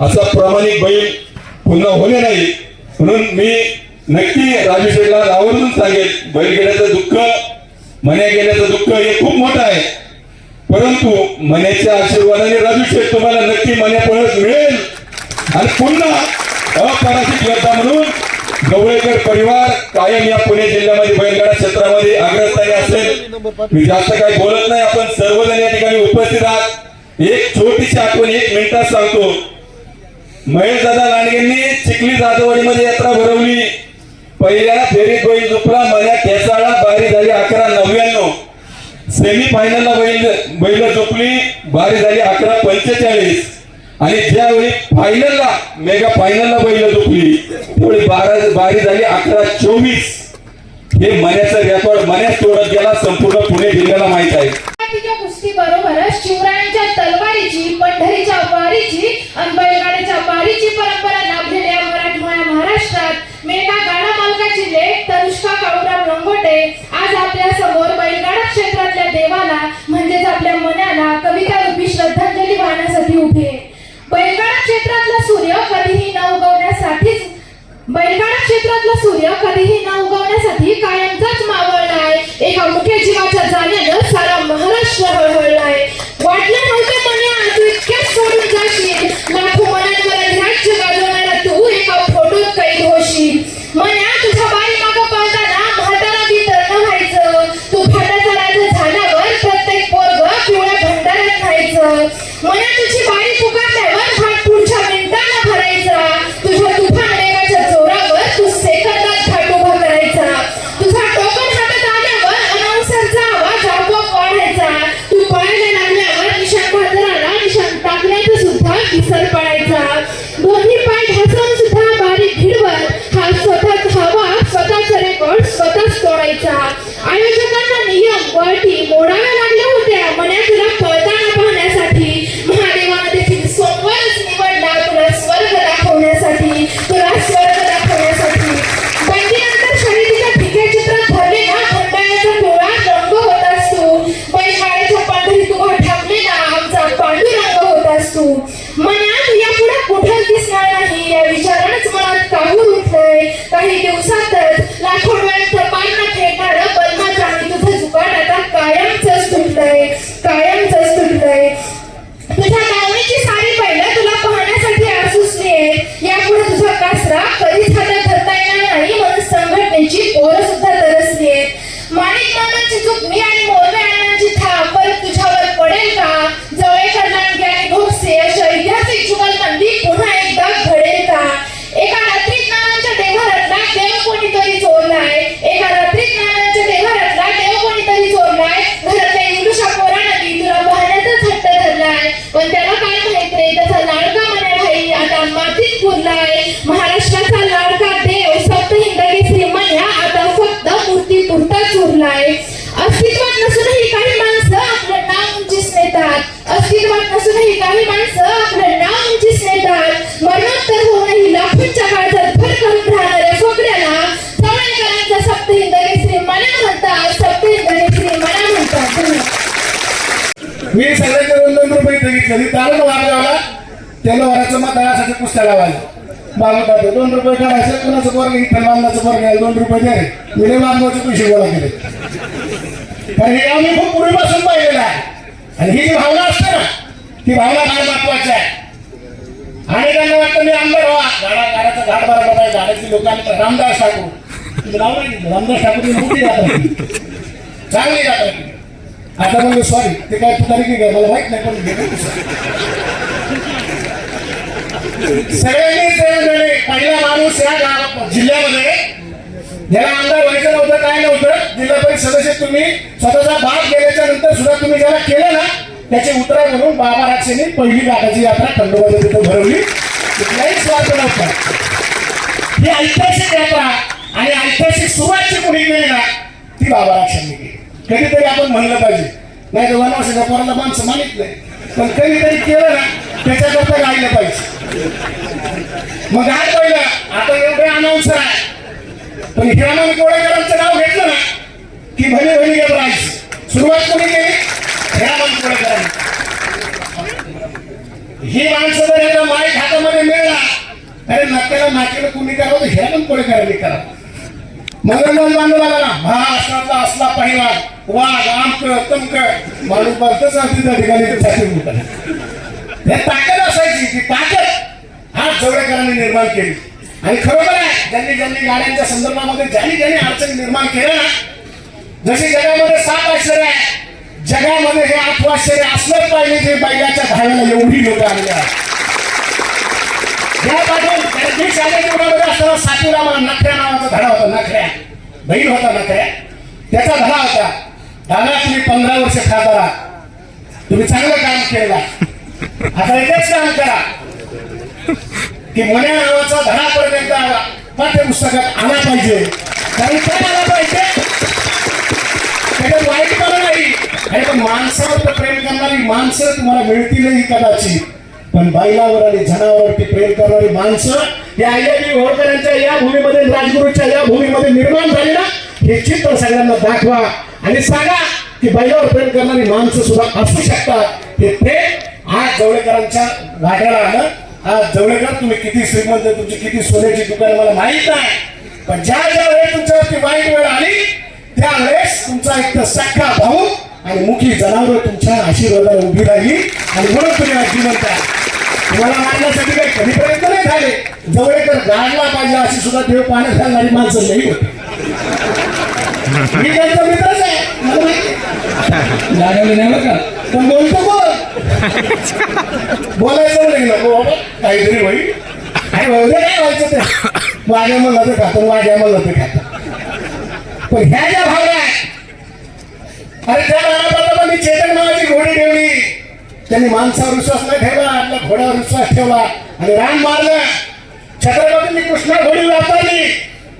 असा प्रामाणिक बैल पुन्हा होणे नाही. म्हणून मी नक्की राजू शेठला आवर्जून सांगेल बैल गेल्याचं दुःख मन्या गेल्याचं दुःख हे खूप मोठं आहे. परंतु मन्याच्या आशीर्वादाने राजू शेठ तुम्हाला नक्की मन्या परत मिळेल. आणि पुन्हा अपराजित योद्धा म्हणून गवळेकर परिवार कायम या पुणे जिल्ह्यामध्ये बैलगाडा क्षेत्रामध्ये अग्रस्थानी असेल. मी जास्त काही बोलत नाही आपण सर्वजण या ठिकाणी उपस्थित आहात. एक छोटीशी आठवण एक मिनिटात सांगतो. महेश दादा लांडगेंनी चिखली जाधववाडीमध्ये यात्रा भरवली. पहिल्या फेरीत बैल झोपला मन्या ठेसाळा बारी झाली अकरा नव्याण्णव. सेमी फायनलला बैल बैल झोपली बारी झाली अकरा पंचेचाळीस. आणि ज्यावेळी फायनलला मेगा फायनलला बैल झोपली त्यावेळी बारा बारी झाली अकरा चोवीस. हे मन्याचं रेकॉर्ड मन्याच तोडत गेला संपूर्ण पुणे जिल्ह्याला माहीत आहे. तिच्या कुस्ती बरोबरच शिवरायांच्या तलवारीची पंढरीच्या वारीची आणि बैलगाड्याच्या वारीची परंपरा लाभलेल्या मराठमोळ्या महाराष्ट्रात. मेघा गाडा मालकाची लेख तनुष्का काळूराम रंगोटे. आज Wala तू मनात यापुढे कुठंच दिसणार नाही? या विचारानंच मनात काहूर उठलंय? काही दिवसातच लाखो वेळा मातीत पुरलाय महाराष्ट्राचा लाडका देव सप्त हिंदकेसरी श्रीमन्या आता फक्त मूर्ती पुरताच उरलाय अस्तित्वात नसूनही काही माणसं आपलं नाव उंचीस नेतात. अस्तित्वात नसूनही काही माणसं आपलं नाव उंचीस नेतात. मरणोत्तर होऊनही लाखोंच्या काळजात भर करून राहणाऱ्या फोकड्याला चवळेकरांचा सप्त हिंदकेसरी श्रीमन्या म्हणतात. सप्त हिंदकेसरी श्रीमन्या म्हणतात. मी सगळ्यांच्या दोन दोन रुपये इथे घेतले. कारण वारगावला त्याला वराचं मत यासाठी पुस्तक लावायला. बाबू दादा दोन रुपये काढायचे कुणाचं पोरग इथं बांधण्याचं पोरग नाही दोन रुपये द्या रे. मी बांधवाचे पैसे गोळा केले पण हे आम्ही खूप पूर्वीपासून पाहिलेलं आहे. आणि ही जी भावना असते ना ती भावना फार महत्वाची आहे. आणि त्यांना वाटतं मी आमदार व्हा. झाडा झाडाचा झाड बरा बघाय झाडाची लोकांना रामदास ठाकूर. नाव नाही रामदास ठाकूर ही मोठी जात चांगली जात आता म्हणजे सॉरी ते काय तुला की? मला माहीत नाही पण सगळ्यांनी पहिला माणूस या जिल्ह्यामध्ये. ज्याला आमदार व्हायचं नव्हतं काय नव्हतं जिल्हा परिषद सदस्य तुम्ही स्वतःचा भाग केल्याच्यानंतर सुद्धा तुम्ही ज्याला केलं ना त्याचे उत्तरा म्हणून बाबा राक्षेने पहिली गाठाची यात्रा खंडोबाच्या तिथं भरवली. कुठलाही स्वार्थ नव्हता. ही ऐतिहासिक यात्रा आणि ऐतिहासिक सुरुवात जी कोणी केली ना ती बाबा राक्षांनी केली. कधीतरी आपण म्हणलं पाहिजे. नाही तर वनवासाच्या पोराला माणसं मानित नाही. पण कधीतरी केलं ना त्याच्याकरता गायलं पाहिजे. मग काय पहिलं आता एवढे अनाऊन्सर आहे पण हिरामन कोळेकरांचं नाव घेतलं ना की भले भले गेलं राहायचं सुरुवात कोणी केली? हिरामन कोळेकरांनी ही माणसं जर याचा माईक हातामध्ये मिळला अरे नात्याला नाकेला कुणी करावं तर ह्या कोळेकरांनी करा. करायला करावं मनोरंजन बांधवाला महाराष्ट्रातला असला पहिला वाघ आमक तमक माणूस बघतच असते त्या ठिकाणी ते ताकद असायची ती ताकद हा जवळकरांनी निर्माण केली. आणि खरोखर आहे ज्यांनी ज्यांनी गाड्यांच्या संदर्भामध्ये ज्यांनी ज्यांनी अडचणी निर्माण केल्या ना जशी जगामध्ये सात आश्चर्य आहे जगामध्ये हे आठवं आश्चर्य असलंच पाहिजे जे बैलाच्या धाव्याला एवढी लोक आलेली आहेत. या मी शाळेत असताना सातवीला मला नखऱ्या नावाचा धडा होता नखऱ्या. बहीण होता नखऱ्या. त्याचा धडा होता दादा तुम्ही पंधरा वर्ष खासदार तुम्ही चांगलं काम केलं. आता एकच काम करा. की मन्या नावाचा धडा परत ते पाठ्यपुस्तकात आला पाहिजे. कारण काय आला पाहिजे. त्याच्यात वाईटपणा नाही. आणि पण माणसावर प्रेम करणारी माणसं तुम्हाला मिळतीलही कदाचित. पण बैलावर आणि जनावरती प्रेम करणारी माणसं या अय्याजी होळकरांच्या या भूमीमध्ये राजगुरूच्या या भूमीमध्ये निर्माण झाली ना हे चित्र सगळ्यांना दाखवा. आणि सांगा की बैलावर प्रेम करणारी माणसं सुद्धा असू शकतात. हे प्रेम आज जवळेकरांच्या वाट्याला आलं. आज जवळकर तुम्ही किती श्रीमंत तुमची किती सोन्याची दुकान मला माहीत नाही. पण ज्या ज्या वेळेस तुमच्यावरती वाईट वेळ आली त्यावेळेस तुमचा एक तर सख्खा भाऊ आणि मुखी जनावर तुमच्या आशीर्वादाला उभी राहिली आणि म्हणून तुम्ही आज जिवंत आहे तुम्हाला मारण्यासाठी काही कधी प्रयत्न नाही झाले. जवळकर गाडला पाहिजे अशी सुद्धा देव पाण्यात घालणारी माणसं नाही होती. मी त्यांचा मित्रच आहे मला माहिती नाही. का पण बोलतो बोलायचं नाही नको बाबा. काहीतरी होईल. आणि होऊ काय व्हायचं ते? वाग्या म्हणलं तर खातो वाग्या म्हणलं तर खातो. पण ह्या ज्या भावना अरे त्या महाराजांनी चेतन नावाची घोडी ठेवली. त्यांनी माणसावर विश्वास नाही ठेवला आपल्या घोड्यावर विश्वास ठेवला. आणि राम मारलं. छत्रपतींनी कृष्णा घोडी वापरली.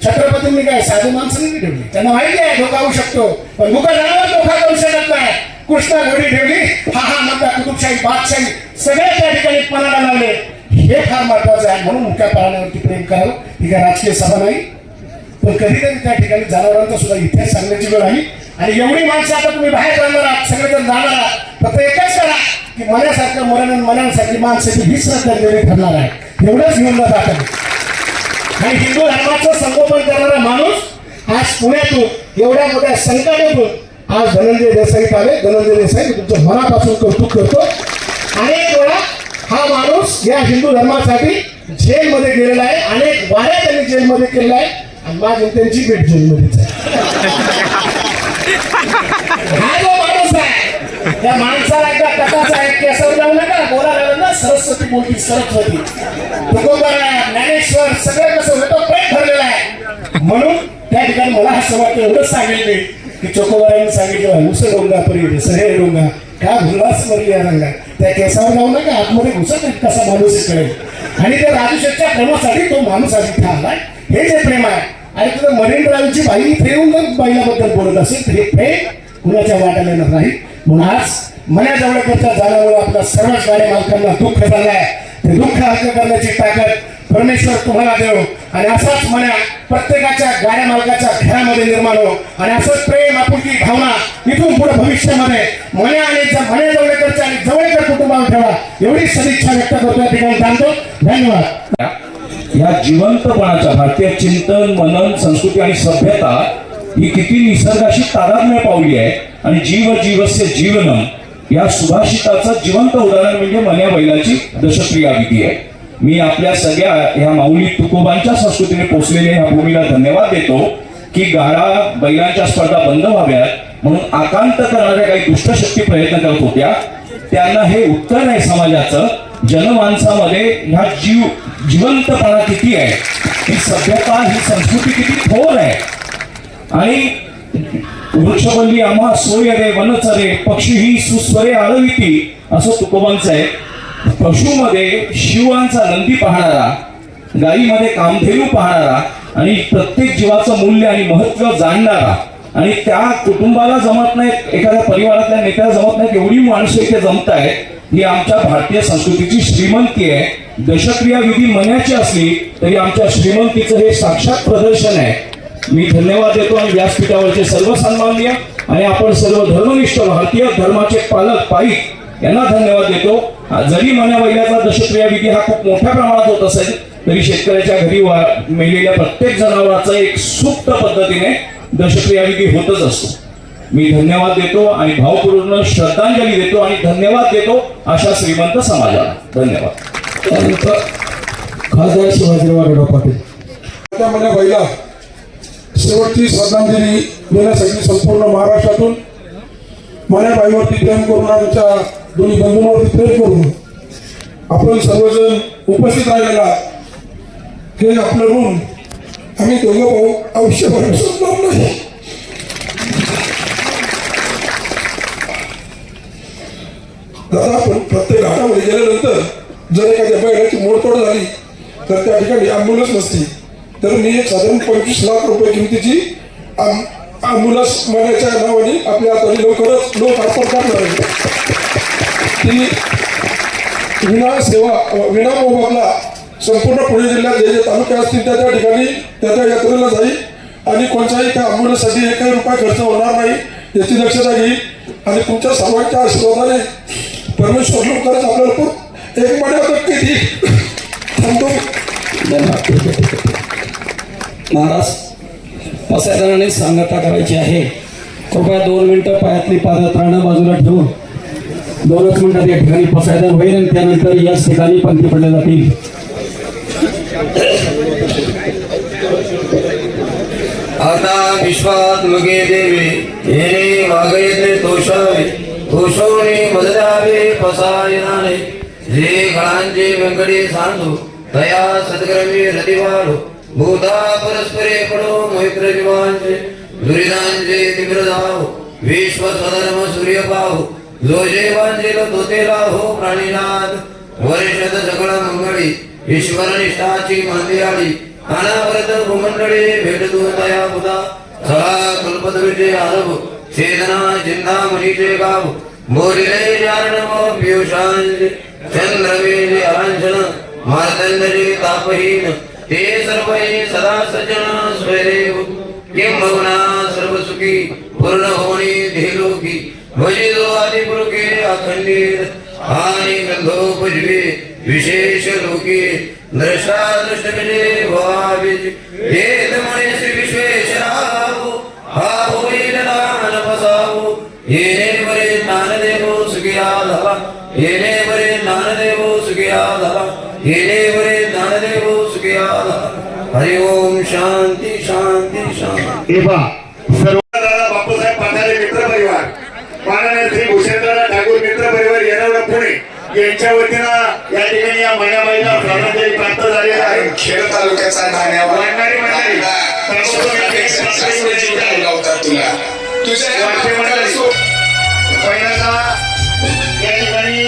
छत्रपतींनी काय साधू माणसं नाही ठेवली. त्यांना माहिती आहे धोका होऊ शकतो. पण मुका जाणार धोका करू शकत नाही. कृष्णा घोडी ठेवली. हा हा मधला कुतुबशाही बादशाही सगळे त्या ठिकाणी पणाला लावले हे फार महत्वाचं आहे म्हणून मुक्या प्राण्यावरती प्रेम करावं. ही काय राजकीय सभा नाही. पण कधीतरी त्या ठिकाणी जनावरांचा सुद्धा इतिहास सांगण्याची वेळ आली. आणि एवढी माणसं आता तुम्ही बाहेर जाणार आहात सगळेजण जाणार आहात. फक्त एकच करा की मनासारखं मरण मनासाठी मनासारखी माणसाची हीच श्रद्धांजली ठरणार आहे. एवढंच घेऊन जात आणि हिंदू धर्माचं संगोपन करणारा माणूस आज पुण्यातून एवढ्या मोठ्या संकटातून आज धनंजय देसाई आले. धनंजय देसाई तुमच्या तुमचं मनापासून कौतुक करतो. अनेक वेळा हा माणूस या हिंदू धर्मासाठी जेलमध्ये गेलेला आहे. अनेक वाऱ्या त्यांनी जेलमध्ये केलेला आहे आणि माझी त्यांची भेट जेलमध्येच आहे. हा जो माणूस आहे त्या माणसाला एकदा कथाचा एक केसर जाऊ नका. बोला लागलं ना सरस्वती मोठी सरस्वती. तुकोबर ज्ञानेश्वर सगळं कसं होतं प्रेम भरलेलं आहे. म्हणून त्या ठिकाणी मला असं वाटतं एवढंच सांगेल मी की चोकोबारांनी सांगितलं उस डोंगा परी सहे डोंगा का भुलवास वरली या रंगा. त्या केसावर जाऊ नका आतमध्ये घुसत नाही कसा माणूस कळेल. आणि त्या राजूशेठच्या प्रेमासाठी तो माणूस आधी इथे आलाय. हे जे प्रेम आहे आणि तुझं मरीन ड्राईव्हची बाई इथे येऊन जर बैलाबद्दल बोलत असेल तर हे प्रेम कुणाच्या वाट्याला येणार नाही. म्हणून आज मनाजवळकडच्या झाल्यामुळे आपल्या सर्वच गाड्या मालकांना दुःख झालंय. ते दुःख हलकं करण्याची ताकद परमेश्वर तुम्हाला देव. आणि असाच मना प्रत्येकाच्या गाड्या मालकाच्या घरामध्ये निर्माण हो. आणि असंच प्रेम आपुलकी भावना इथून पुढे भविष्यामध्ये मने आणि मने जवळकडच्या आणि जवळकर कुटुंबावर ठेवा. एवढी सदिच्छा व्यक्त करतो या ठिकाणी सांगतो. धन्यवाद. या जिवंतपणाच्या भारतीय चिंतन मनन संस्कृती आणि सभ्यता ही किती निसर्गाशी तादात्म्य पावली आहे. आणि जीव जीवस्य जीवनम या सुभाषिताचं जिवंत उदाहरण म्हणजे मन्या बैलाची दशक्रिया विधी आहे. मी आपल्या सगळ्या ह्या माऊली तुकोबांच्या संस्कृतीने पोचलेल्या ह्या भूमीला धन्यवाद देतो की गाडा बैलांच्या स्पर्धा बंद व्हाव्यात म्हणून आकांत करणाऱ्या काही दुष्टशक्ती प्रयत्न करत होत्या. त्यांना हे उत्तर आहे समाजाचं जनमानसामध्ये ह्या जीव जिवंतपणा किती आहे? ही सभ्यता ही संस्कृती किती थोर आहे? आणि वृक्षबंदी आम्हा सोय रे वनचरे पक्षी ही सुस्वरे आळविती असं तुकोबांचं आहे. पशुमध्ये शिवांचा नंदी पाहणारा गायीमध्ये कामधेनू पाहणारा आणि प्रत्येक जीवाचं मूल्य आणि महत्त्व जाणणारा आणि त्या कुटुंबाला जमत नाही एखाद्या परिवारातल्या नेत्याला जमत नाहीत एवढी माणसं इथे जमत आहेत ही आमच्या भारतीय संस्कृतीची श्रीमंती आहे. दशक्रिया विधी मनाची असली तरी आमच्या श्रीमंतीचं हे साक्षात प्रदर्शन आहे. मी धन्यवाद देतो आणि व्यासपीठावरचे सर्व सन्माननीय आणि आपण सर्व धर्मनिष्ठ भारतीय धर्माचे पालक पाईक यांना धन्यवाद देतो. जरी मन्या बैलाचा दशक्रिया विधी हा खूप मोठ्या प्रमाणात होत असेल तरी शेतकऱ्याच्या घरी मेलेल्या प्रत्येक जनावराचा एक सुप्त पद्धतीने दशक्रिया विधी होतच असतो. मी धन्यवाद देतो आणि भावपूर्ण श्रद्धांजली देतो आणि धन्यवाद देतो अशा श्रीमंत समाजाला. धन्यवाद. खासदार शिवाजीराव आढळराव पाटील. त्यामध्ये पहिला शेवटची श्रद्धांजली देण्यासाठी संपूर्ण महाराष्ट्रातून मान्याबाईवरती प्रेम करून आमच्या दोन्ही बंधूंवरती प्रेम करून आपण सर्वजण उपस्थित राहिलेला हे आपलं ऋण आम्ही दोघं भाऊ आयुष्यभर शकणार नाही. दादा आपण प्रत्येक घाटामध्ये गेल्यानंतर जर एखाद्या बैलाची मोडतोड झाली तर त्या ठिकाणी ॲम्ब्युलन्स नसती तर मी एक साधारण पंचवीस लाख रुपये किमतीची ॲम्ब्युलन्स मनाच्या नावाने आपल्या हाताने लवकरच लोक अर्पण करणार आहे ती विना सेवा विना मोबाईलला संपूर्ण पुणे जिल्ह्यात जे जे तालुके असतील त्या त्या ठिकाणी त्या त्या यात्रेला जाईल आणि कोणत्याही त्या ॲम्ब्युलन्ससाठी एकही रुपया खर्च होणार नाही याची दक्षता घेईल आणि तुमच्या सर्वांच्या आशीर्वादाने परमेश्वर लवकरच आपल्याला खूप एक महिन्यात नक्की देईल थांबतो महाराज पसायदानाने सांगता करायची आहे कृपया दोन मिनटं पायातली पादत्राणं बाजूला ठेवून दोनच मिनिटात या ठिकाणी पसायदान होईल आणि त्यानंतर याच ठिकाणी पंक्ती पडल्या जातील. आता विश्वात मगे देवे येणे वागयते तोषावे तोषवणे मददावे पसायनाने. जे गळांचे व्यंकटे सांधू तया सद्ग्रमी रतिवाढो भूता परस्परे पडो मैत्र जीवांचे दुरिदांचे तीव्र जाव विश्व स्वधर्म सूर्य पाहू जो जे हो प्राणीनाथ. सगळ मंगळी. मांदियाळी. अनावरत भूमंडळी भेटतो तया बुधा. सळा कल्पतरुचे आरभ. छेदना चिंतामणीचे गाव बोलिले पियुषांचे चंद्रवेले तापहीन. ते सर्व सदा सज्जन स्वयरेव किं भवना सर्व सुखी पूर्ण होणे धीर भजितो आदिपुरुखे अखंडित आणि गंधोपजवे विशेष लोके दृष्टा दृष्टविजय भाविज वेद म्हणे श्री विश्वेश्वराव हा होईल दान पसावो येणे बरे ज्ञानदेवो सुखिया धवा येणे बरे ज्ञानदेवो सुखिया धवा येणे बरे ज्ञानदेवो सुखिया धवा हरि ओम शांती शांती शांती। यांच्या वतीनं या ठिकाणी या महिन्याबाईला श्रद्धांजली प्राप्त झालेली आहे. खेळ तालुक्याचा वाढणारी मंडळी तुला. तुझ्या पहिल्यांदा ठिकाणी